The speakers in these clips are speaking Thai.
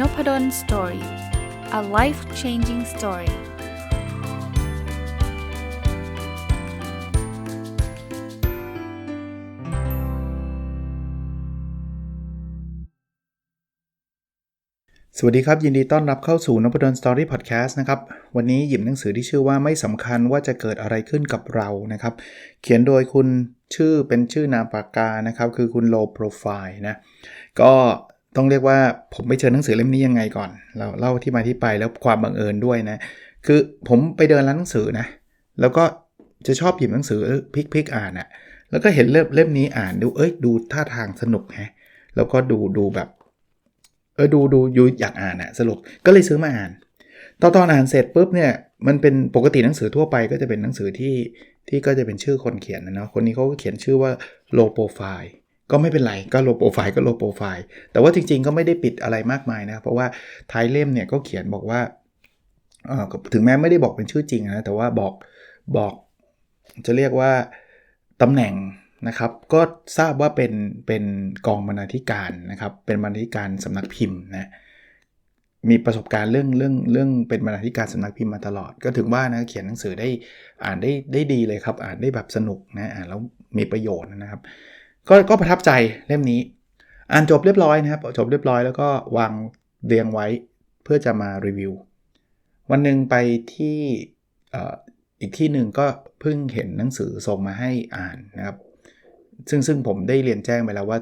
n o p ด d o สตอรี่ a life changing story สวัสดีครับ ยินดีต้อนรับเข้าสู่นพดลสตอรี่พอดแคสต์นะครับ วันนี้หยิบหนังสือที่ชื่อว่าไม่สำคัญว่าจะเกิดอะไรขึ้นกับเรานะครับ เขียนโดยคุณชื่อเป็นชื่อนามปากกานะครับ คือคุณโลโปรไฟล์นะ ก็ ต้องเรียกว่าผมไปเจอหนังสือเล่มนี้ยังไงก่อน เราเล่าที่มาที่ไปแล้วความบังเอิญด้วยนะ คือผมไปเดินร้านหนังสือนะ แล้วก็จะชอบหยิบหนังสือพลิกๆอ่านอะ่ะ แล้วก็เห็นเล่มเล่มนี้อ่านดู เอ้ยดูท่าทางสนุกฮะ แล้วก็ดูดูแบบ เออดูดูยูอยากอ่านอะสรุป ก็เลยซื้อมาอ่าน ตอนตอนอ่านเสร็จปุ๊บเนี่ย มันเป็นปกติหนังสือทั่วไปก็จะเป็นหนังสือที่ที่ก็จะเป็นชื่อคนเขียนนะเนาะ คนนี้เขาก็เขียนชื่อว่า low profile ก็ไม่เป็นไร ก็โลโปรไฟล์ก็โลโปรไฟล์แต่ว่าจริงๆก็ไม่ได้ปิดอะไรมากมายนะ เพราะว่าท้ายเล่มเนี่ยก็เขียนบอกว่าถึงแม้ไม่ได้บอกเป็นชื่อจริงนะ แต่ว่าบอกบอกจะเรียกว่าตำแหน่งนะครับ ก็ทราบว่าเป็นเป็นกองบรรณาธิการนะครับ เป็นบรรณาธิการสำนักพิมพ์นะมีประสบการณ์เรื่องเรื่องเรื่องเป็นบรรณาธิการสำนักพิมพ์มาตลอด ก็ถึงว่านะเขียนหนังสือได้อ่านได้ได้ดีเลยครับ อ่านได้แบบสนุกนะอ่านแล้วมีประโยชน์นะครับ ก็ก็ประทับใจเล่มนี้ อ่านจบเรียบร้อยนะครับจบเรียบร้อยแล้วก็วางเรียงไว้เพื่อจะมารีวิว วันหนึ่งไปที่อีกที่หนึ่งก็เพิ่งเห็นหนังสือส่งมาให้อ่านนะครับ ซึ่งซึ่งผมได้เรียนแจ้งไปแล้วว่า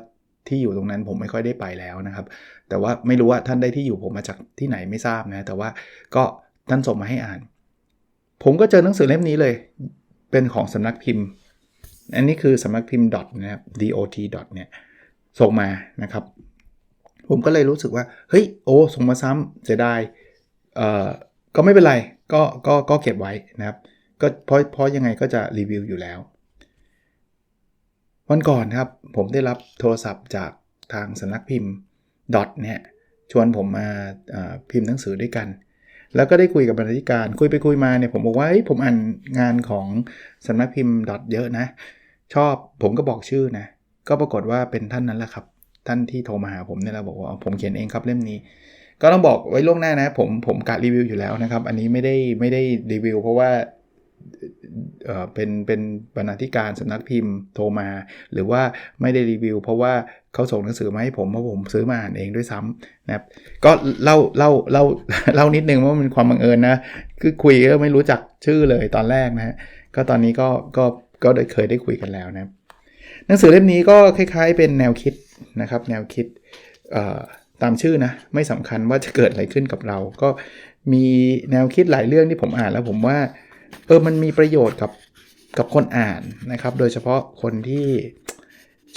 ที่อยู่ตรงนั้นผมไม่ค่อยได้ไปแล้วนะครับ แต่ว่าไม่รู้ว่าท่านได้ที่อยู่ผมมาจากที่ไหนไม่ทราบนะ แต่ว่าก็ท่านส่งมาให้อ่าน ผมก็เจอหนังสือเล่มนี้เลย เป็นของสำนักพิมพ์ อันนี้คือสำนักพิมพ์ dot นะครับ dot dot เนี่ยส่งมานะครับ ผมก็เลยรู้สึกว่า เฮ้ย โอ้ ส่งมาซ้ำเสียดายเอ่อก็ไม่เป็นไร ก็ก็ก็เก็บไว้นะครับ ก็เพราะเพราะยังไงก็จะรีวิวอยู่แล้ว วันก่อนครับ ผมได้รับโทรศัพท์จากทางสำนักพิมพ์ดอทเนี่ยชวนผมมาพิมพ์หนังสือด้วยกัน แล้วก็ได้คุยกับบรรณาธิการ คุยไปคุยมาเนี่ยผมบอกว่าผมอ่านงานของสำนักพิมพ์ดอทเยอะนะ ชอบผมก็บอกชื่อนะ ก็ปรากฏว่าเป็นท่านนั้นแหละครับ ท่านที่โทรมาหาผมเนี่ยเราบอกว่าผมเขียนเองครับเล่มนี้ ก็ต้องบอกไว้ล่วงหน้านะ ผมผมกะรีวิวอยู่แล้วนะครับ อันนี้ไม่ได้ไม่ได้รีวิว เพราะว่า เป็นเป็นบรรณาธิการสำนักพิมพ์โทรมา หรือว่าไม่ได้รีวิว เพราะว่าเขาส่งหนังสือมาให้ผมเพราะผมซื้อมาอ่านเองด้วยซ้ำนะครับ ก็เล่าเล่าเล่าเล่านิดนึงว่ามันความบังเอิญนะ คือคุยก็ไม่รู้จักชื่อเลยตอนแรกนะฮะก็ตอนนี้ก็ก็ก็ได้เคยได้คุยกันแล้วนะหนังสือเล่มนี้ก็คล้ายๆ เป็นแนวคิดนะครับ แนวคิดตามชื่อนะไม่สำคัญว่าจะเกิดอะไรขึ้นกับเรา ก็มีแนวคิดหลายเรื่องที่ผมอ่านแล้วผมว่า เออมันมีประโยชน์กับกับคนอ่านนะครับ โดยเฉพาะคนที่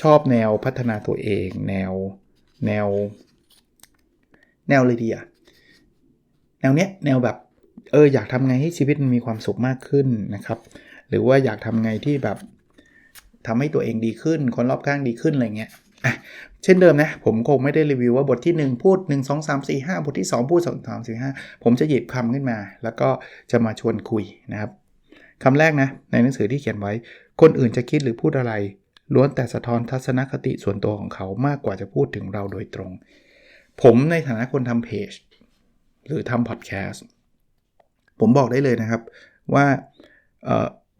ชอบแนวพัฒนาตัวเอง แนวแนว แนวเลยดีอะแนวเนี้ยแนวแบบเอออยากทำไงให้ชีวิตมันมีความสุขมากขึ้นนะครับ หรือว่าอยากทำไงที่แบบทำให้ตัวเองดีขึ้น คนรอบข้างดีขึ้นอะไรเงี้ย อะเช่นเดิมนะ ผมคงไม่ได้รีวิวว่าบทที่ 1 พูด 1 2 3 4 5 บทที่ 2 พูด 2 3 4 5 ผมจะหยิบคำขึ้นมา แล้วก็จะมาชวนคุยนะครับคำแรกนะ ในหนังสือที่เขียนไว้ คนอื่นจะคิดหรือพูดอะไร ล้วนแต่สะท้อนทัศนคติส่วนตัวของเขามากกว่าจะพูดถึงเราโดยตรง ผมในฐานะคนทำเพจหรือทำพอดแคสต์ผมบอกได้เลยนะครับว่า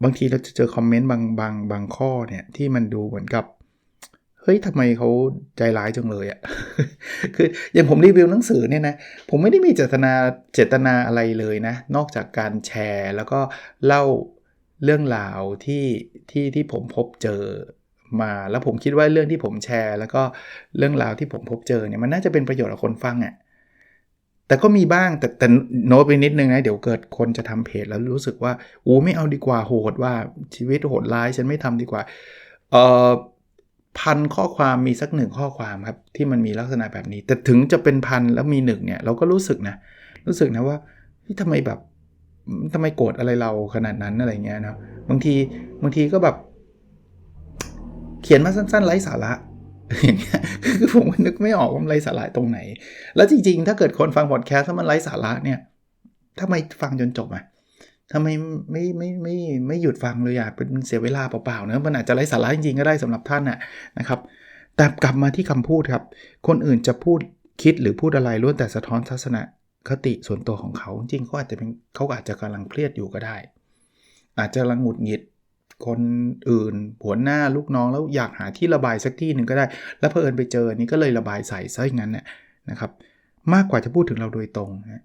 บางทีเราจะเจอคอมเมนต์บางบางบางข้อเนี่ยที่มันดูเหมือนกับ เฮ้ยทำไมเขาใจร้ายจังเลยอะ่ะคืออย่างผมรีวิวหนังสือเนี่ยนะผมไม่ได้มีเจตนาเจตนาอะไรเลยนะ นอกจากการแชร์ แล้วก็เล่าเรื่องราวที่ที่ที่ผมพบเจอมา แล้วผมคิดว่าเรื่องที่ผมแชร์ แล้วก็เรื่องราวที่ผมพบเจอเนี่ยมันน่าจะเป็นประโยชน์กับคนฟังอะ่ะแต่ก็มีบ้างแต่แต่โน้ตไปนิดนึงนะ เดี๋ยวเกิดคนจะทำเพจแล้วรู้สึกว่าโอ้ไม่เอาดีกว่าโหดว่าชีวิตโหดร้ายฉันไม่ทำดีกว่าเอ่อ พันข้อความมีสักหนึ่งข้อความครับที่มันมีลักษณะแบบนี้ แต่ถึงจะเป็นพันแล้วมีหนึ่งเนี่ยเราก็รู้สึกนะ รู้สึกนะว่าที่ทำไมแบบทำไมโกรธอะไรเราขนาดนั้นอะไรเงี้ยนะบางทีบางทีก็แบบ เขียนมาสั้นๆไร้สาระอย่างเงี้ยคือผมนึกไม่ออกว่ามันไร้สาระตรงไหน แล้วจริงๆ ถ้าเกิดคนฟังพอดแคสต์ถ้ามันไร้สาระเนี่ยทำไมฟังจนจบอะ ทำไมไม่ไม่ไม่ไม่หยุดฟังเลยอะเป็นเสียเวลาเปล่าๆนะมันอาจจะไร้สาระจริงๆก็ได้สำหรับท่านน่ะนะครับ แต่กลับมาที่คำพูดครับ คนอื่นจะพูดคิดหรือพูดอะไรล้วนแต่สะท้อนทัศนคติส่วนตัวของเขา จริงเขาอาจจะเป็นเขาอาจจะกำลังเครียดอยู่ก็ได้ อาจจะกำลังหงุดหงิดคนอื่นหัวหน้าลูกน้องแล้วอยากหาที่ระบายสักที่หนึ่งก็ได้ แล้วเพอเอิญไปเจอนี้ก็เลยระบายใส่ซะอย่างนั้นน่ยนะครับ มากกว่าจะพูดถึงเราโดยตรงนะ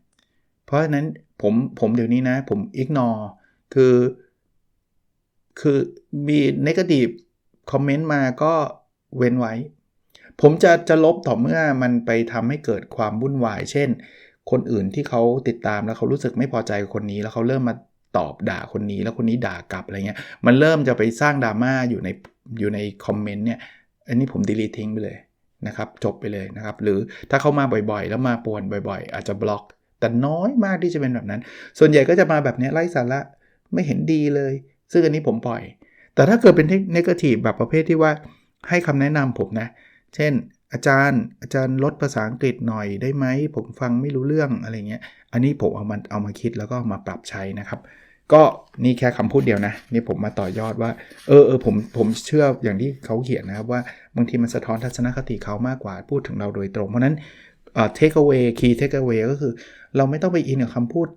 เพราะฉะนั้นผมผมเดี๋ยวนี้นะ ผมอิกนอคือ คือมี negative คอมเมนต์มาก็เว้นไว้ ผมจะจะลบต่อเมื่อมันไปทำให้เกิดความวุ่นวาย เช่น คนอื่นที่เขาติดตามแล้วเขารู้สึกไม่พอใจคนนี้ แล้วเขาเริ่มมาตอบด่าคนนี้ แล้วคนนี้ด่ากลับอะไรเงี้ย มันเริ่มจะไปสร้างดราม่าอยู่ในอยู่ในคอมเมนต์เนี่ย อันนี้ผมดีลีทิ้งไปเลยนะครับ จบไปเลยนะครับ หรือถ้าเขามาบ่อยๆ แล้วมาป่วนบ่อย ๆ อาจจะบล็อก แต่น้อยมากที่จะเป็นแบบนั้น ส่วนใหญ่ก็จะมาแบบนี้ไร้สาระไม่เห็นดีเลย ซึ่งอันนี้ผมปล่อย แต่ถ้าเกิดเป็นเนกาทีฟแบบประเภทที่ว่าให้คำแนะนำผมนะ เช่น อาจารย์อาจารย์ลดภาษาอังกฤษหน่อยได้ไหม ผมฟังไม่รู้เรื่องอะไรเงี้ย อันนี้ผมเอามาเอามาคิดแล้วก็มาปรับใช้นะครับ ก็นี่แค่คำพูดเดียวนะ นี่ผมมาต่อยอดว่า เออเออผมผมเชื่ออย่างที่เขาเขียนนะครับว่าบางทีมันสะท้อนทัศนคติเขามากกว่าพูดถึงเราโดยตรง เพราะนั้น เอ่อ take away key take away ก็คือ เราไม่ต้องไปอินกับคำพูด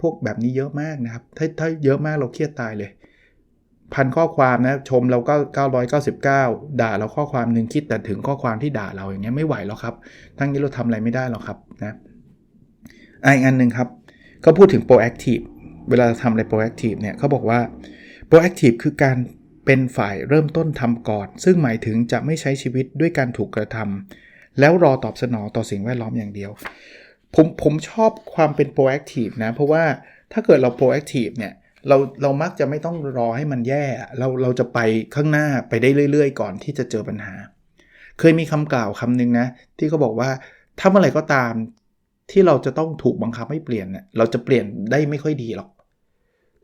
พวกแบบนี้เยอะมากนะครับ ถ้าถ้าเยอะมากเราเครียดตายเลยพันข้อความนะชมเราก็999 ด่าเราข้อความหนึ่งคิดแต่ถึงข้อความที่ด่าเราอย่างเงี้ยไม่ไหวแล้วครับ ทั้งนี้เราทำอะไรไม่ได้หรอกครับนะอีกอันหนึ่งครับเขาพูดถึง proactive เวลาทำอะไร proactive เนี่ยเขาบอกว่า proactive คือการเป็นฝ่ายเริ่มต้นทำก่อน ซึ่งหมายถึงจะไม่ใช้ชีวิตด้วยการถูกกระทำ แล้วรอตอบสนองต่อสิ่งแวดล้อมอย่างเดียว ผมผมชอบความเป็น proactive นะ เพราะว่าถ้าเกิดเรา proactive เนี่ยเราเรามักจะไม่ต้องรอให้มันแย่เราเราจะไปข้างหน้าไปได้เรื่อย ๆ ก่อนที่จะเจอปัญหา เคยมีคำกล่าวคำหนึ่งนะ ที่เขาบอกว่าถ้าเมื่อไหร่ก็ตามที่เราจะต้องถูกบังคับให้เปลี่ยนเนี่ยเราจะเปลี่ยนได้ไม่ค่อยดีหรอก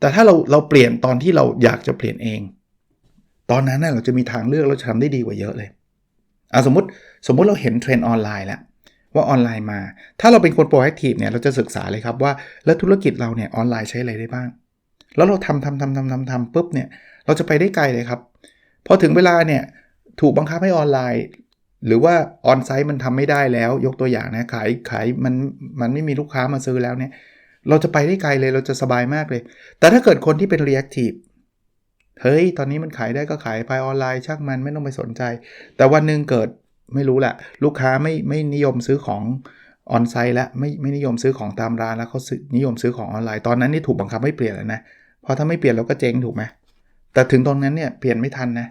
แต่ถ้าเราเราเปลี่ยนตอนที่เราอยากจะเปลี่ยนเอง ตอนนั้นน่ะเราจะมีทางเลือกเราจะทำได้ดีกว่าเยอะเลย อะสมมติสมมติเราเห็นเทรนด์ออนไลน์แล้วว่าออนไลน์มา ถ้าเราเป็นคนโปรแอคทีฟเนี่ยเราจะศึกษาเลยครับว่าแล้วธุรกิจเราเนี่ยออนไลน์ใช้อะไรได้บ้าง แล้วเราทำทำทำทำทำทำปุ๊บเนี่ยเราจะไปได้ไกลเลยครับพอถึงเวลาเนี่ยถูกบังคับให้ออนไลน์ หรือว่าออนไซต์มันทำไม่ได้แล้ว ยกตัวอย่างนะขายขายมันมันไม่มีลูกค้ามาซื้อแล้วเนี่ยเราจะไปได้ไกลเลยเราจะสบายมากเลย แต่ถ้าเกิดคนที่เป็น reactive เฮ้ย ตอนนี้มันขายได้ก็ขายไปออนไลน์ช่างมันไม่ต้องไปสนใจ แต่วันหนึ่งเกิดไม่รู้แหละลูกค้าไม่ไม่นิยมซื้อของออนไซต์แล้วไม่ไม่นิยมซื้อของตามร้านแล้วเขานิยมซื้อของออนไลน์ตอนนั้นนี่ถูกบังคับให้เปลี่ยนแล้วนะพอถ้าไม่เปลี่ยนเราก็เจ๊งถูกไหมแต่ถึงตรงนั้นเนี่ยเปลี่ยนไม่ทันนะ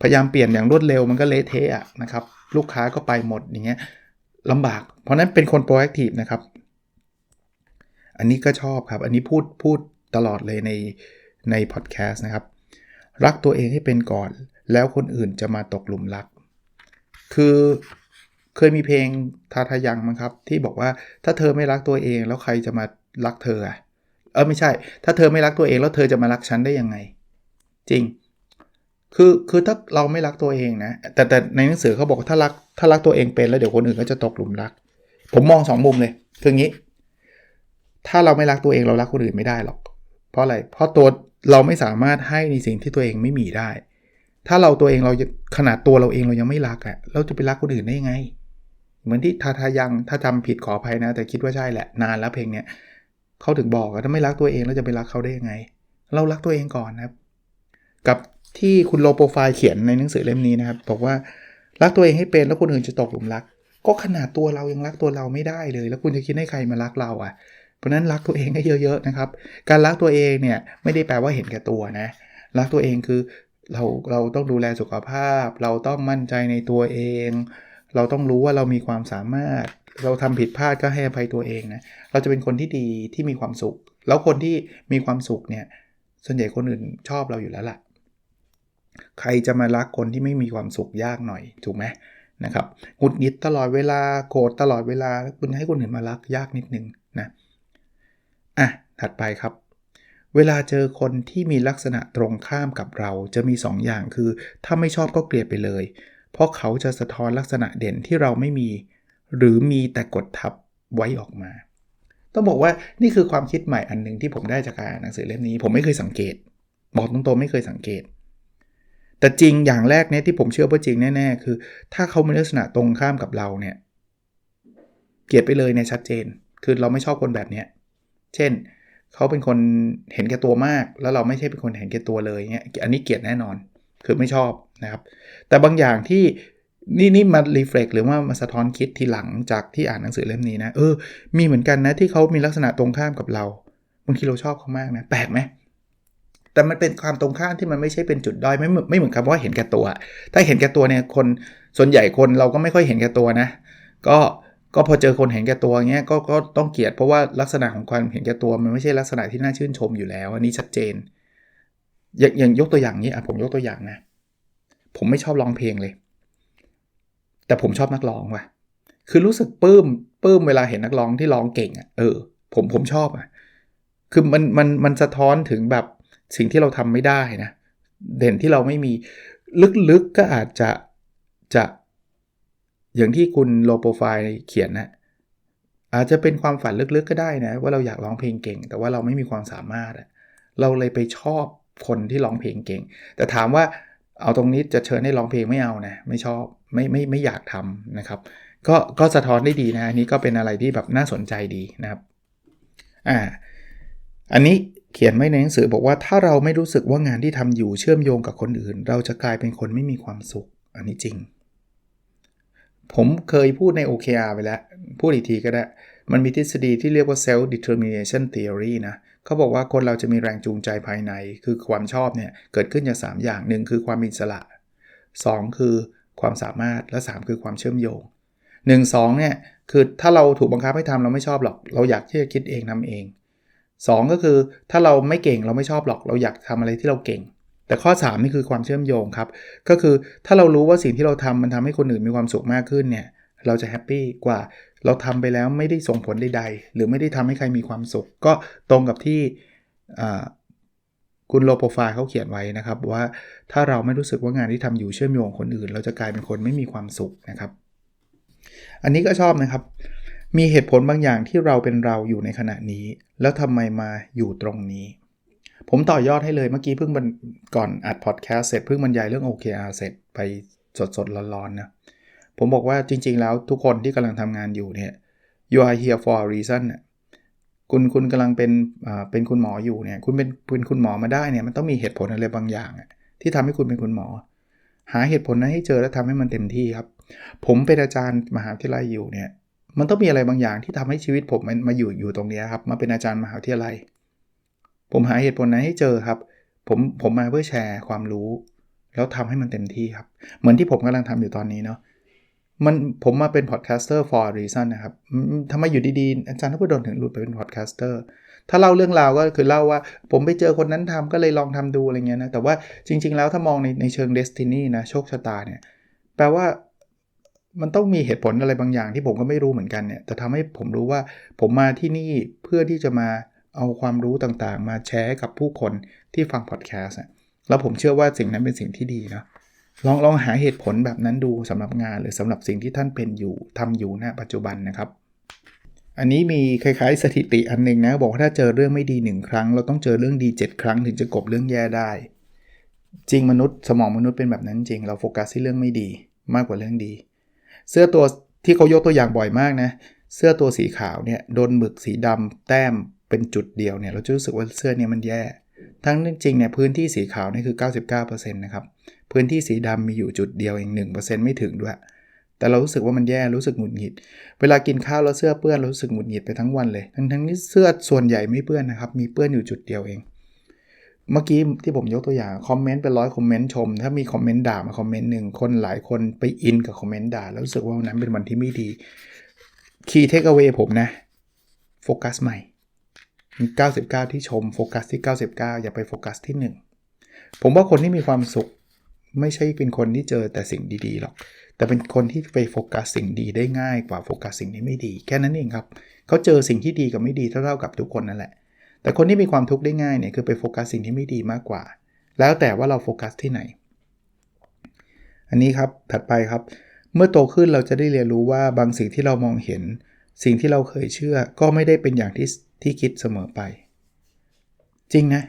พยายามเปลี่ยนอย่างรวดเร็วมันก็เละเทะนะครับลูกค้าก็ไปหมดอย่างเงี้ยลำบาก เพราะนั้นเป็นคน proactive นะครับ อันนี้ก็ชอบครับ อันนี้พูดพูดตลอดเลยในในพอดแคสต์นะครับ รักตัวเองให้เป็นก่อน แล้วคนอื่นจะมาตกหลุมรัก คือเคยมีเพลงทาทายังมั้งครับ ที่บอกว่าถ้าเธอไม่รักตัวเองแล้วใครจะมารักเธอเออไม่ใช่ ถ้าเธอไม่รักตัวเองแล้วเธอจะมารักฉันได้ยังไง จริง คือคือถ้าเราไม่รักตัวเองนะแต่แต่ในหนังสือเขาบอกถ้ารักถ้ารักตัวเองเป็นแล้วเดี๋ยวคนอื่นก็จะตกหลุมรัก ผมมองสองมุมเลยคืองี้ ถ้าเราไม่รักตัวเองเรารักคนอื่นไม่ได้หรอก เพราะอะไร เพราะตัวเราไม่สามารถให้ในสิ่งที่ตัวเองไม่มีได้ ถ้าเราตัวเองเราขนาดตัวเราเองเรายังไม่รักอะ่ะ เราจะไปรักคนอื่นได้ยังไง เหมือนที่ทาทายังถ้าจำผิดขออภัยนะ แต่คิดว่าใช่แหละนานแล้วเพลงเนี้ยเขาถึงบอกว่าถ้าไม่รักตัวเองแล้วจะไปรักเขาได้ยังไง เรารักตัวเองก่อนนะครับ กับที่คุณโลโปรไฟล์เขียนในหนังสือเล่มนี้นะครับ บอกว่ารักตัวเองให้เป็นแล้วคนอื่นจะตกหลุมรัก ก็ขนาดตัวเรายังรักตัวเราไม่ได้เลย แล้วคุณจะคิดให้ใครมารักเราอะ เพราะนั้นรักตัวเองให้เยอะๆนะครับ การรักตัวเองเนี่ยไม่ได้แปลว่าเห็นแก่ตัวนะ รักตัวเองคือเราเราต้องดูแลสุขภาพ เราต้องมั่นใจในตัวเอง เราต้องรู้ว่าเรามีความสามารถ เราทำผิดพลาดก็ให้อภัยตัวเองนะ เราจะเป็นคนที่ดีที่มีความสุข แล้วคนที่มีความสุขเนี่ยส่วนใหญ่คนอื่นชอบเราอยู่แล้วล่ะ ใครจะมารักคนที่ไม่มีความสุขยากหน่อยถูกไหมนะครับหงุดหงิดตลอดเวลาโกรธตลอดเวลา คุณให้คนอื่นมารักยากนิดนึงนะ อะ ถัดไปครับ เวลาเจอคนที่มีลักษณะตรงข้ามกับเราจะมี 2ออย่างคือ ถ้าไม่ชอบก็เกลียดไปเลย เพราะเขาจะสะท้อนลักษณะเด่นที่เราไม่มี หรือมีแต่กดทับไว้ออกมา ต้องบอกว่านี่คือความคิดใหม่อันหนึ่งที่ผมได้จากการอ่านหนังสือเล่มนี้ ผมไม่เคยสังเกต บอกตรงๆไม่เคยสังเกตแต่จริงอย่างแรกเนี่ยที่ผมเชื่อว่าจริงแน่ๆ คือ ถ้าเขามีลักษณะตรงข้ามกับเราเนี่ย เกลียดไปเลยเนี่ยชัดเจน คือเราไม่ชอบคนแบบเนี้ย เช่น เขาเป็นคนเห็นแก่ตัวมาก แล้วเราไม่ใช่เป็นคนเห็นแก่ตัวเลยเงี้ยอันนี้เกลียดแน่นอน คือไม่ชอบนะครับ แต่บางอย่างที่นี่นี่มารีเฟล็กหรือว่ามาสะท้อนคิดทีหลังจากที่อ่านหนังสือเล่มนี้นะเออ มีเหมือนกันนะที่เขามีลักษณะตรงข้ามกับเราบางทีเราชอบเขามากนะแปลกไหมแต่มันเป็นความตรงข้ามที่มันไม่ใช่เป็นจุดด้อยไม่ไม่เหมือนคำว่าเห็นแก่ตัว ถ้าเห็นแก่ตัวเนี่ยคนส่วนใหญ่คนเราก็ไม่ค่อยเห็นแก่ตัวนะ ก็ ก็พอเจอคนเห็นแก่ตัวเงี้ยก็ก็ต้องเกลียดเพราะว่าลักษณะของความเห็นแก่ตัว มันไม่ใช่ลักษณะที่น่าชื่นชมอยู่แล้ว อันนี้ชัดเจน อย่างอย่างยกตัวอย่างนี้อะผมยกตัวอย่างนะ ผมไม่ชอบร้องเพลงเลย แต่ผมชอบนักร้องว่ะ คือรู้สึกปลื้มปลื้มเวลาเห็นนักร้องที่ร้องเก่งอะเออผมผมชอบอะคือมันมันมันสะท้อนถึงแบบสิ่งที่เราทำไม่ได้นะ เด่นที่เราไม่มีลึกๆกก็อาจจะจะ อย่างที่คุณโลโปรไฟล์เขียนนะอาจจะเป็นความฝันลึกๆก็ได้นะ ว่าเราอยากร้องเพลงเก่ง แต่ว่าเราไม่มีความสามารถ เราเลยไปชอบคนที่ร้องเพลงเก่ง แต่ถามว่าเอาตรงนี้จะเชิญให้ร้องเพลงไม่เอานะไม่ชอบไม่ไม่ไม่อยากทำนะครับ ก็ก็สะท้อนได้ดีนะอันนี้ก็เป็นอะไรที่แบบน่าสนใจดีนะครับอ่าอันนี้เขียนไว้ในหนังสือบอกว่าถ้าเราไม่รู้สึกว่างานที่ทำอยู่เชื่อมโยงกับคนอื่น เราจะกลายเป็นคนไม่มีความสุขอันนี้จริง ผมเคยพูดใน OKR ไปแล้ว พูดอีกทีก็ได้ มันมีทฤษฎีที่เรียกว่า self determination theory นะเขาบอกว่าคนเราจะมีแรงจูงใจภายใน คือความชอบเนี่ยเกิดขึ้นจาก3อย่างหนึ่งคือความอิสระ 2 คือความสามารถและ 3 คือความเชื่อมโยง 1 2เนี่ยคือถ้าเราถูกบังคับให้ทำเราไม่ชอบหรอก เราอยากที่จะคิดเองทำเอง 2 ก็คือถ้าเราไม่เก่งเราไม่ชอบหรอก เราอยากทำอะไรที่เราเก่ง แต่ข้อ3นี่คือความเชื่อมโยงครับ ก็คือถ้าเรารู้ว่าสิ่งที่เราทำมันทำให้คนอื่นมีความสุขมากขึ้นเนี่ย เราจะแฮปปี้กว่าเราทำไปแล้วไม่ได้ส่งผลใดๆ หรือไม่ได้ทำให้ใครมีความสุข ก็ตรงกับที่คุณโลโปรไฟล์เขาเขียนไว้นะครับว่าถ้าเราไม่รู้สึกว่างานที่ทำอยู่เชื่อมโยงคนอื่น เราจะกลายเป็นคนไม่มีความสุขนะครับ อันนี้ก็ชอบนะครับ มีเหตุผลบางอย่างที่เราเป็นเราอยู่ในขณะนี้ แล้วทำไมมาอยู่ตรงนี้ ผมต่อยอดให้เลยเมื่อกี้เพิ่งก่อนอัดพอดแคสต์เสร็จเพิ่งบรรยายเรื่อง OKR เสร็จไปสดๆร้อนๆนะผมบอกว่าจริงๆแล้วทุกคนที่กำลังทำงานอยู่เนี่ย you are here for a reason น่ยคุณคุณกำลังเป็นเป็นคุณหมออยู่เนี่ยคุณเป็นเป็นคุณหมอมาได้เนี่ยมันต้องมีเหตุผลอะไรบางอย่าง ที่ทำให้คุณเป็นคุณหมอ หาเหตุผลนั้นให้เจอแล้วทำให้มันเต็มที่ครับ ผมเป็นอาจารย์มหาวิทยาลัยอยู่เนี่ยมันต้องมีอะไรบางอย่างที่ทำให้ชีวิตผมมันมาอยู่อยู่ตรงนี้ครับมาเป็นอาจารย์มหาวิทยาลัย ผมหาเหตุผลนั้นให้เจอครับ ผมผมมาเพื่อแชร์ความรู้ แล้วทำให้มันเต็มที่ครับ เหมือนที่ผมกำลังทำอยู่ตอนนี้เนาะมันผมมาเป็นพอดแคสเตอร์ for a reason นะครับทำไมอยู่ดีๆ อาจารย์ทพดลถึงหลุดไปเป็นพอดแคสเตอร์ถ้าเล่าเรื่องราวก็คือเล่าว่าผมไปเจอคนนั้นทำก็เลยลองทำดูอะไรเงี้ยนะแต่ว่าจริง ๆ แล้วถ้ามองในในเชิงเดสตินีนะโชคชะตาเนี่ยแปลว่ามันต้องมีเหตุผลอะไรบางอย่างที่ผมก็ไม่รู้เหมือนกันเนี่ยแต่ทำให้ผมรู้ว่าผมมาที่นี่เพื่อที่จะมา เอาความรู้ต่างๆ มาแชร์กับผู้คนที่ฟังพอดแคสต์แล้วผมเชื่อว่าสิ่งนั้นเป็นสิ่งที่ดีนะลองลองหาเหตุผลแบบนั้นดูสำหรับงานหรือสำหรับสิ่งที่ท่านเป็นอยู่ทำอยู่ณปัจจุบันนะครับ อันนี้มีคล้ายๆสถิติอันนึงนะบอกว่าถ้าเจอเรื่องไม่ดีหนึ่งครั้ง เราต้องเจอเรื่องดี 7 ครั้งถึงจะกบเรื่องแย่ได้ จริงมนุษย์สมองมนุษย์เป็นแบบนั้นจริงเราโฟกัสที่เรื่องไม่ดีมากกว่าเรื่องดี เสื้อตัวที่เขายกตัวอย่างบ่อยมากนะเสื้อตัวสีขาวเนี่ยโดนหมึกสีดำแต้ม เป็นจุดเดียวเนี่ยเราจะรู้สึกว่าเสื้อเนี่ยมันแย่ ทั้งจริงเนี่ยพื้นที่สีขาวนี่คือ 99%นะครับ พื้นที่สีดำมีอยู่จุดเดียวเอง1%ไม่ถึงด้วย แต่เรารู้สึกว่ามันแย่รู้สึกหงุดหงิด เวลากินข้าวแล้วเสื้อเปื้อนรู้สึกหงุดหงิดไปทั้งวันเลย ทั้งทั้งนี้เสื้อส่วนใหญ่ไม่เปื้อนนะครับ มีเปื้อนอยู่จุดเดียวเอง เมื่อกี้ที่ผมยกตัวอย่างคอมเมนต์เป็นร้อยคอมเมนต์ชม ถ้ามีคอมเมนต์ด่ามาคอมเมนต์หนึ่งคนหลายคนไปอินกับคอมเมนต์ด่าแล้วรู้สึกว่าวันนั้นเป็นวันที่ไม่ดีคีย์เทคเอาไว้ผมนะโฟกัสใหม่ มี 99 ที่ชม โฟกัสที่ 99 อย่าไปโฟกัสที่ 1 ผมว่าคนที่มีความสุข ไม่ใช่เป็นคนที่เจอแต่สิ่งดีๆหรอก แต่เป็นคนที่ไปโฟกัสสิ่งดีได้ง่ายกว่าโฟกัสสิ่งที่ไม่ดี แค่นั้นเองครับ เขาเจอสิ่งที่ดีกับไม่ดีเท่าๆกับทุกคนนั่นแหละ แต่คนที่มีความทุกข์ได้ง่ายเนี่ยคือไปโฟกัสสิ่งที่ไม่ดีมากกว่า แล้วแต่ว่าเราโฟกัสที่ไหน อันนี้ครับ ถัดไปครับ เมื่อโตขึ้นเราจะได้เรียนรู้ว่าบางสิ่งที่เรามองเห็น สิ่งที่เราเคยเชื่อ ก็ไม่ได้เป็นอย่างที่ ที่คิดเสมอไป จริงนะ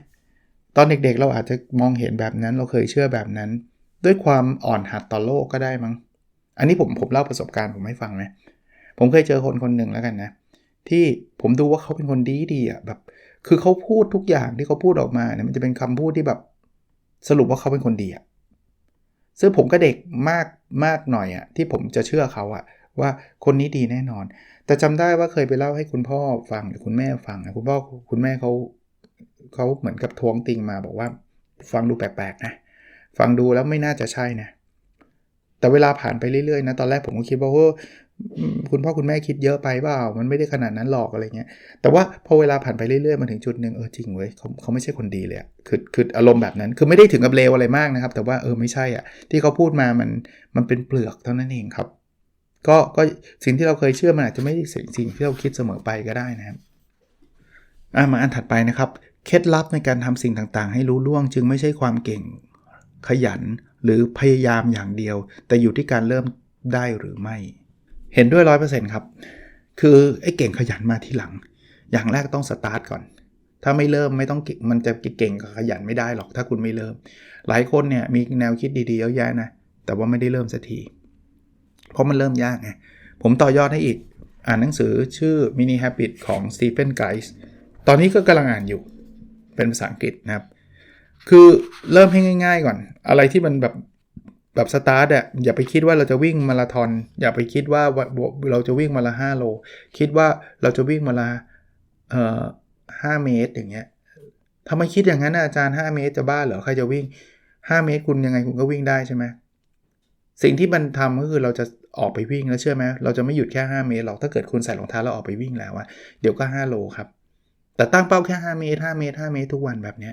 ตอนเด็กๆเราอาจจะมองเห็นแบบนั้นเราเคยเชื่อแบบนั้น ด้วยความอ่อนหัดต่อโลกก็ได้มั้ง อันนี้ผมผมเล่าประสบการณ์ผมให้ฟังนะผมเคยเจอคนคนหนึ่งแล้วกันนะ ที่ผมดูว่าเขาเป็นคนดีดีอะแบบ คือเขาพูดทุกอย่างที่เขาพูดออกมาเนี่ยมันจะเป็นคำพูดที่แบบสรุปว่าเขาเป็นคนดีอะซึ่งผมก็เด็กมากมากหน่อยอะที่ผมจะเชื่อเขาอะว่าคนนี้ดีแน่นอน แต่จำได้ว่าเคยไปเล่าให้คุณพ่อฟังหรือคุณแม่ฟังคุณพ่อคุณแม่เขาเขาเหมือนกับทวงติงมาบอกว่า ฟังดูแปลกๆนะฟังดูแล้วไม่น่าจะใช่นะแต่เวลาผ่านไปเรื่อยๆนะตอนแรกผมก็คิดว่าคุณพ่อคุณแม่คิดเยอะไปเปล่า มันไม่ได้ขนาดนั้นหรอกอะไรเงี้ย แต่ว่าพอเวลาผ่านไปเรื่อยๆมาถึงจุดหนึ่งเออจริงเว้ยเขาเขาไม่ใช่คนดีเลยคือคืออารมณ์แบบนั้น คือไม่ได้ถึงกับเลวอะไรมากนะครับ แต่ว่าเออไม่ใช่อะ ที่เขาพูดมามันมันเป็นเปลือกเท่านั้นเองครับ ก็ก็สิ่งที่เราเคยเชื่อมันอาจจะไม่ใช่สิ่งที่เราคิดเสมอไปก็ได้นะครับอ่ามาอันถัดไปนะครับเคล็ดลับในการทำสิ่งต่างๆ ให้รู้ล่วงจึงไม่ใช่ความเก่งขยันหรือพยายามอย่างเดียว แต่อยู่ที่การเริ่มได้หรือไม่ เห็นด้วยร้อยเปอร์เซ็นต์ครับ คือไอ้เก่งขยันมาที่หลัง อย่างแรกต้องสตาร์ทก่อน ถ้าไม่เริ่มไม่ต้องมันจะเก่งกับขยันไม่ได้หรอกถ้าคุณไม่เริ่ม หลายคนเนี่ยมีแนวคิดดีๆเยอะแยะนะแต่ว่าไม่ได้เริ่มสักที เพราะมันเริ่มยากไงผมต่อยอดให้อีก อ่านหนังสือชื่อ Mini Habit ของ Stephen Guys ตอนนี้ก็กำลังอ่านอยู่เป็นภาษาอังกฤษนะครับ คือเริ่มให้ง่าย ๆ ก่อน อะไรที่มันแบบแบบสตาร์ทอะอย่าไปคิดว่าเราจะวิ่งมาราธอนอย่าไปคิดว่าเราจะวิ่งมาละ5โล คิดว่าเราจะวิ่งมาละเอ่อ5เมตรอย่างเงี้ยทำไมคิดอย่างนั้นอาจารย์ 5 เมตรจะบ้าเหรอใครจะวิ่ง 5 เมตรคุณยังไงคุณก็วิ่งได้ใช่ไหมสิ่งที่มันทำก็คือเราจะ ออกไปวิ่งแล้วเชื่อไหมเราจะไม่หยุดแค่ 5 เมตรหรอกถ้าเกิดคุณใส่รองเท้าแล้วออกไปวิ่งแล้วอะเดี๋ยวก็ 5 โลครับ แต่ตั้งเป้าแค่ 5 เมตร 5 เมตร 5 เมตรทุกวันแบบนี้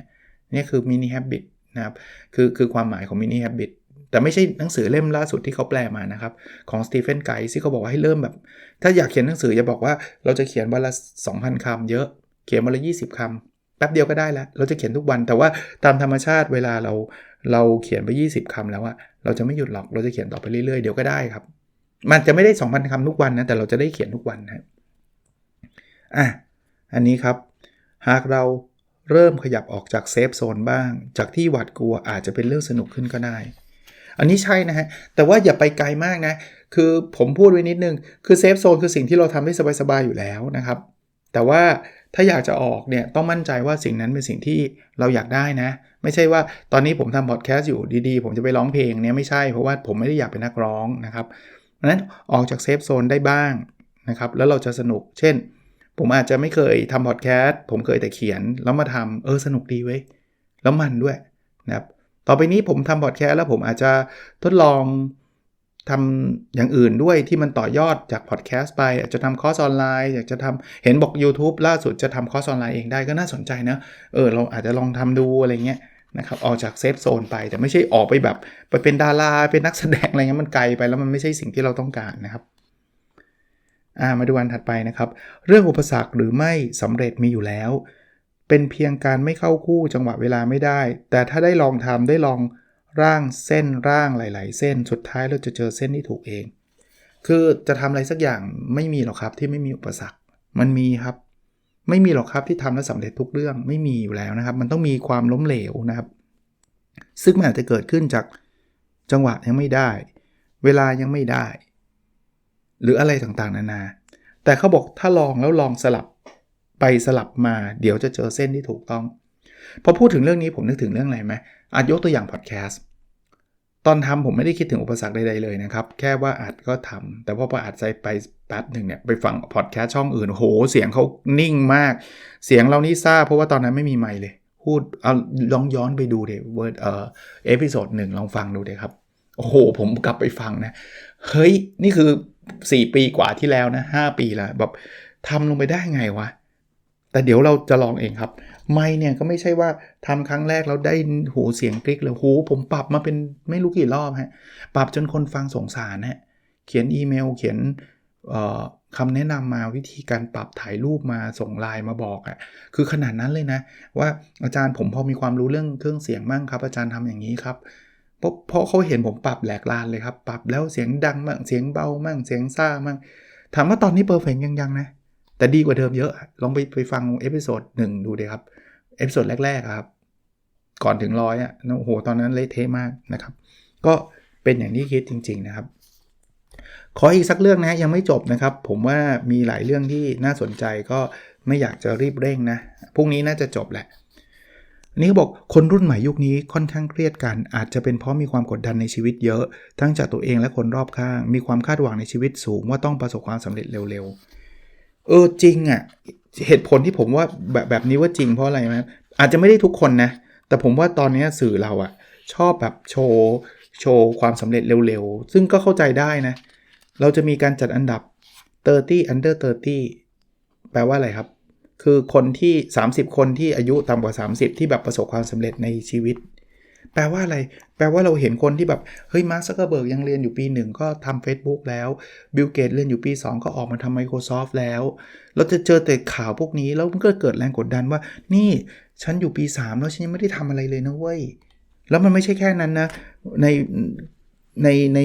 นี่คือมินิแฮบบิตนะครับคือคือความหมายของมินิแฮบบิตแต่ไม่ใช่หนังสือเล่มล่าสุดที่เขาแปลมานะครับ ของสตีเฟนไกส์ที่เขาบอกว่าให้เริ่มแบบ ถ้าอยากเขียนหนังสืออย่าบอกว่าเราจะเขียนวันละ 2,000คำเยอะเขียนวันละ 20คำแป๊บเดียวก็ได้แล้วเราจะเขียนทุกวันแต่ว่าตามธรรมชาติเวลาเราเราเขียนไป 20คำแล้วอะเราจะไม่หยุดหรอกเราจะเขียนต่อไปเรื่อยๆเดี๋ยวก็ได้ครับ มันจะไม่ได้ 2,000คำทุกวันนะ แต่เราจะได้เขียนทุกวันนะอะ อันนี้ครับ หากเราเริ่มขยับออกจากเซฟโซนบ้าง จากที่หวาดกลัวอาจจะเป็นเรื่องสนุกขึ้นก็ได้ อันนี้ใช่นะฮะ แต่ว่าอย่าไปไกลมากนะ คือผมพูดไว้นิดนึง คือเซฟโซนคือสิ่งที่เราทำได้สบาย ๆ อยู่แล้วนะครับ แต่ว่าถ้าอยากจะออกเนี่ยต้องมั่นใจว่าสิ่งนั้นเป็นสิ่งที่เราอยากได้นะ ไม่ใช่ว่าตอนนี้ผมทำพอดแคสต์อยู่ดีๆ ผมจะไปร้องเพลงเนี่ยไม่ใช่เพราะว่าผมไม่ได้อยากเป็นนักร้องนะครับ เพราะนั้นออกจากเซฟโซนได้บ้างนะครับแล้วเราจะสนุก เช่น ผมอาจจะไม่เคยทำพอดแคสต์ผมเคยแต่เขียน แล้วมาทำเออสนุกดีเว้ยแล้วมันด้วยนะครับต่อไปนี้ผมทำพอดแคสต์แล้วผมอาจจะทดลองทำอย่างอื่นด้วยที่มันต่อยอดจากพอดแคสต์ไป อาจจะทำคอร์สออนไลน์ อยากจะทำเห็นบอก YouTube ล่าสุดจะทำคอร์สออนไลน์เองได้ก็น่าสนใจนะเออเราอาจจะลองทำดูอะไรเงี้ย นะครับออกจากเซฟโซนไปแต่ไม่ใช่ออกไปแบบไปเป็นดาราเป็นนักแสดงอะไรเงี้ยมันไกลไปแล้วมันไม่ใช่สิ่งที่เราต้องการนะครับามาดูวันถัดไปนะครับ เรื่องอุปสรรคหรือไม่สำเร็จมีอยู่แล้ว เป็นเพียงการไม่เข้าคู่จังหวะเวลาไม่ได้ แต่ถ้าได้ลองทำได้ลองร่างเส้นร่างหลาย ๆ เส้นสุดท้ายเราจะเจอเส้นที่ถูกเอง คือจะทำอะไรสักอย่างไม่มีหรอกครับที่ไม่มีอุปสรรคมันมีครับ ไม่มีหรอกครับที่ทำแล้วสำเร็จทุกเรื่องไม่มีอยู่แล้วนะครับ มันต้องมีความล้มเหลวนะครับ ซึ่งมันอาจจะเกิดขึ้นจากจังหวะยังไม่ได้ เวลายังไม่ได้ หรืออะไรต่างๆ นานา แต่เขาบอกถ้าลองแล้วลองสลับไปสลับมา เดี๋ยวจะเจอเส้นที่ถูกต้อง พอพูดถึงเรื่องนี้ผมนึกถึงเรื่องอะไรไหมอาจยกตัวอย่างพอดแคสต์ ตอนทำผมไม่ได้คิดถึงอุปสรรคใดๆเลยนะครับ แค่ว่าอาจก็ทำแต่พอพออาจใจไปแป๊บหนึ่งเนี่ยไปฟังพอดแคสต์ช่องอื่นโห เสียงเขานิ่งมาก เสียงเรานี่ทราบเพราะว่าตอนนั้นไม่มีไมค์เลย พูดเอาลองย้อนไปดูเดี๋ยวเวิร์ดเอ่อเอพิโซดหนึ่งลองฟังดูเดี๋ยครับ โอ้โห ผมกลับไปฟังนะ เฮ้ย นี่คือ 4 ปีกว่าที่แล้วนะ 5 ปีแล้วแบบทำลงไปได้ไงวะ แต่เดี๋ยวเราจะลองเองครับ ไม่เนี่ยก็ไม่ใช่ว่าทำครั้งแรกแล้วได้หูเสียงคลิกเลยหูผมปรับมาเป็นไม่รู้กี่รอบฮะปรับจนคนฟังสงสารฮะเขียนอีเมลเขียนคำแนะนำมาวิธีการปรับถ่ายรูปมาส่งไลน์มาบอกอะ่ะคือขนาดนั้นเลยนะ ว่าอาจารย์ผมพอมีความรู้เรื่องเครื่องเสียงมั่งครับ อาจารย์ทำอย่างนี้ครับเพราะเพราะเขาเห็นผมปรับแหลกลานเลยครับ ปรับแล้วเสียงดังมั่งเสียงเบามั่งเสียงซ่ามั่งถามว่าตอนนี้เปอร์เฟกยังยังนะ แต่ดีกว่าเดิมเยอะ ลองไปไปฟังเอพิโซดหนึ่งดูดีครับ เอพิโซดแรกๆครับ ก่อนถึงร้อยอะโอ้โห ตอนนั้นเละเทะมากนะครับ ก็เป็นอย่างที่คิดจริง ๆนะครับ ขออีกสักเรื่องนะยังไม่จบนะครับ ผมว่ามีหลายเรื่องที่น่าสนใจก็ไม่อยากจะรีบเร่งนะ พรุ่งนี้น่าจะจบแหละนี่เขาบอกคนรุ่นใหม่ยุคนี้ค่อนข้างเครียดกัน อาจจะเป็นเพราะมีความกดดันในชีวิตเยอะ ทั้งจากตัวเองและคนรอบข้าง มีความคาดหวังในชีวิตสูงว่าต้องประสบความสำเร็จเร็ว เออจริงอะ่ะเหตุผลที่ผมว่าแบบแบบนี้ว่าจริงเพราะอะไรไหมอาจจะไม่ได้ทุกคนนะ แต่ผมว่าตอนนี้สื่อเราอะชอบแบบโชว์โชว์ความสำเร็จเร็วๆ ซึ่งก็เข้าใจได้นะ เราจะมีการจัดอันดับ 30 under 30 แปลว่าอะไรครับ คือคนที่ 30 คนที่อายุต่ำกว่า 30 ที่แบบประสบความสำเร็จในชีวิต แปลว่าอะไร แปลว่าเราเห็นคนที่แบบ เฮ้ย มาร์คซักเกอร์เบิร์กยังเรียนอยู่ปีหนึ่งก็ทำ Facebook แล้ว บิลเกตเรียนอยู่ปี 2 ก็ออกมาทำ Microsoft แล้ว เราจะเจอแต่ข่าวพวกนี้ แล้วมันก็เกิดแรงกดดันว่า นี่ฉันอยู่ปี 3 แล้วฉันยังไม่ได้ทำอะไรเลยนะเว้ย แล้วมันไม่ใช่แค่นั้นนะ ในในใน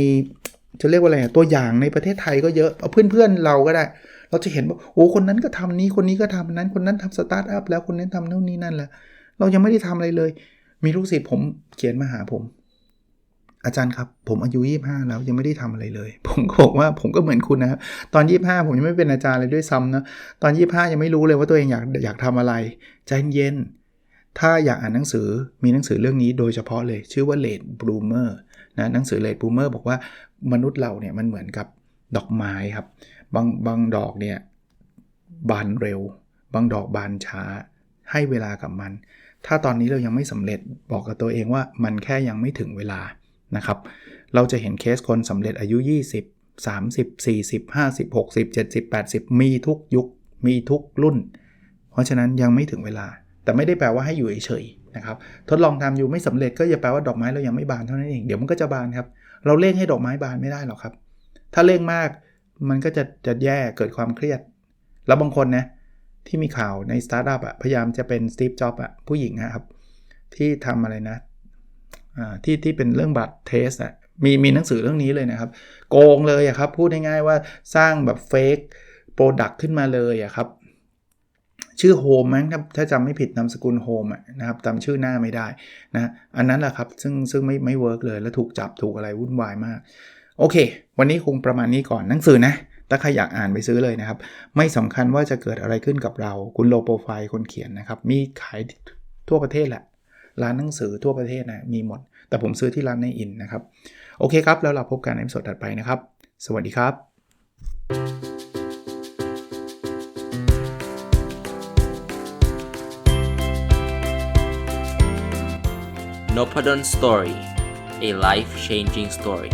จะเรียกว่าอะไรอะตัวอย่างในประเทศไทยก็เยอะเอาเพื่อนๆเราก็ได้ เราจะเห็นว่าโอ้คนนั้นก็ทำนี้คนนี้ก็ทำนั้นคนนั้นทำสตาร์ทอัพแล้วคนนี้ทำโน่นนี่นั่นแหละเรายังไม่ได้ทำอะไรเลย มีลูกศิษย์ผมเขียนมาหาผม อาจารย์ครับ ผมอายุ25แล้วยังไม่ได้ทำอะไรเลย ผมก็บอกว่าผมก็เหมือนคุณนะครับตอน25ผมยังไม่เป็นอาจารย์เลยด้วยซ้ำนะตอน25ยังไม่รู้เลยว่าตัวเองอยากอยากทำอะไรใจเย็นถ้าอยากอ่านหนังสือมีหนังสือเรื่องนี้โดยเฉพาะเลย ชื่อว่า Late Bloomer นะหนังสือ Late Bloomer บอกว่ามนุษย์เราเนี่ยมันเหมือนกับดอกไม้ครับ บางบางดอกเนี่ยบานเร็ว บางดอกบานช้า ให้เวลากับมัน ถ้าตอนนี้เรายังไม่สำเร็จบอกกับตัวเองว่ามันแค่ยังไม่ถึงเวลานะครับ เราจะเห็นเคสคนสำเร็จอายุ 20 30 40 50 60 70 80 มีทุกยุค มีทุกรุ่น เพราะฉะนั้นยังไม่ถึงเวลา แต่ไม่ได้แปลว่าให้อยู่เฉยๆนะครับ ทดลองทำอยู่ไม่สำเร็จก็อย่าแปลว่าดอกไม้เรายังไม่บานเท่านั้นเอง เดี๋ยวมันก็จะบานครับ เราเร่งให้ดอกไม้บานไม่ได้หรอกครับ ถ้าเร่งมากมันก็จะจะแย่เกิดความเครียด แล้วบางคนนะ ที่มีข่าวในสตาร์ทอัพอะพยายามจะเป็นสตีฟจ็อบอะผู้หญิงนะครับ ที่ทำอะไรนะที่ที่เป็นเรื่องบัตรเทสอะมีมีหนังสือเรื่องนี้เลยนะครับ โกงเลยอะครับ พูดง่ายๆว่าสร้างแบบเฟกโปรดักต์ขึ้นมาเลยอะครับ ชื่อโฮมมั้งถ้าจำไม่ผิดนามสกุลโฮมนะครับจำชื่อหน้าไม่ได้นะอันนั้นแหละครับซึ่งซึ่งไม่ไม่เวิร์กเลยแล้วถูกจับถูกอะไรวุ่นวายมาก โอเค วันนี้คงประมาณนี้ก่อนหนังสือนะ ถ้าใครอยากอ่านไปซื้อเลยนะครับ ไม่สำคัญว่าจะเกิดอะไรขึ้นกับเรา คุณโลโปรไฟล์คนเขียนนะครับ มีขายทั่วประเทศแหละ ร้านหนังสือทั่วประเทศนะ มีหมด แต่ผมซื้อที่ร้านในอินนะครับ โอเคครับ แล้วเราพบกันในสดถัดไปนะครับ สวัสดีครับ n o p a d o n Story a life changing story